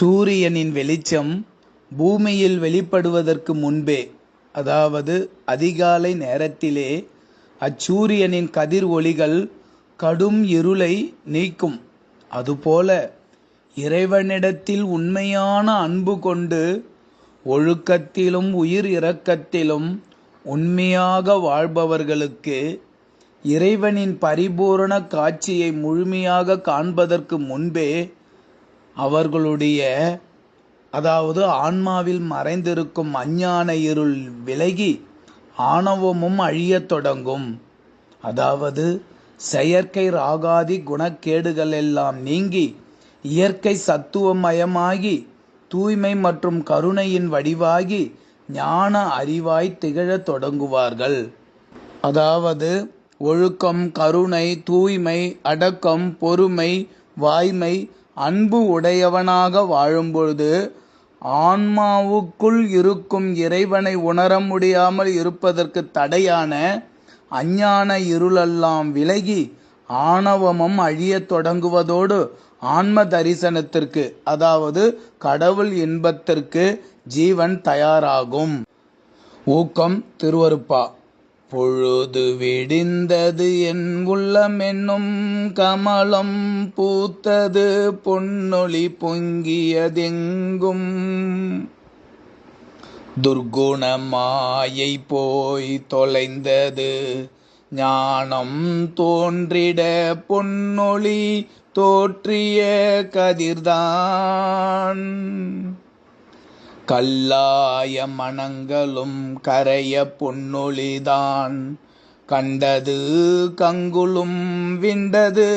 சூரியனின் வெளிச்சம் பூமியில் வெளிப்படுவதற்கு முன்பே அதாவது அதிகாலை நேரத்திலே அச்சூரியனின் கதிர் ஒளிகள் கடும் இருளை நீக்கும். அதுபோல இறைவனிடத்தில் உண்மையான அன்பு கொண்டு ஒழுக்கத்திலும் உயிர் இரக்கத்திலும் உண்மையாக வாழ்பவர்களுக்கு இறைவனின் பரிபூரண காட்சியை முழுமையாக காண்பதற்கு முன்பே அவர்களுடைய அதாவது ஆன்மாவில் மறைந்திருக்கும் அஞ்ஞான இருள் விலகி ஆணவமும் அழியத் தொடங்கும். அதாவது செயற்கை ராகாதி குணக்கேடுகள் எல்லாம் நீங்கி இயற்கை சத்துவமயமாகி தூய்மை மற்றும் கருணையின் வடிவாகி ஞான அறிவாய் திகழத் தொடங்குவார்கள். அதாவது ஒழுக்கம் கருணை தூய்மை அடக்கம் பொறுமை வாய்மை அன்பு உடையவனாக வாழும்பொழுது ஆன்மாவுக்குள் இருக்கும் இறைவனை உணர முடியாமல் இருப்பதற்கு தடையான அஞ்ஞான இருளெல்லாம் விலகி ஆணவமும் அழியத் தொடங்குவதோடு ஆன்ம தரிசனத்திற்கு அதாவது கடவுள் இன்பத்திற்கு ஜீவன் தயாராகும். ஊக்கம் திருவருப்பா. பொழுது விடிந்தது என் உள்ளம் என்னும் கமலம் பூத்தது பொன்னொழி பொங்கியதெங்கும். துர்குண மாயை போய் தொலைந்தது ஞானம் தோன்றிட பொன்னொழி தோற்றிய கதிர்தான். கல்லாய மணங்களும் கரைய பொன்னொளிதான் கண்டது கங்குலும் விண்டது.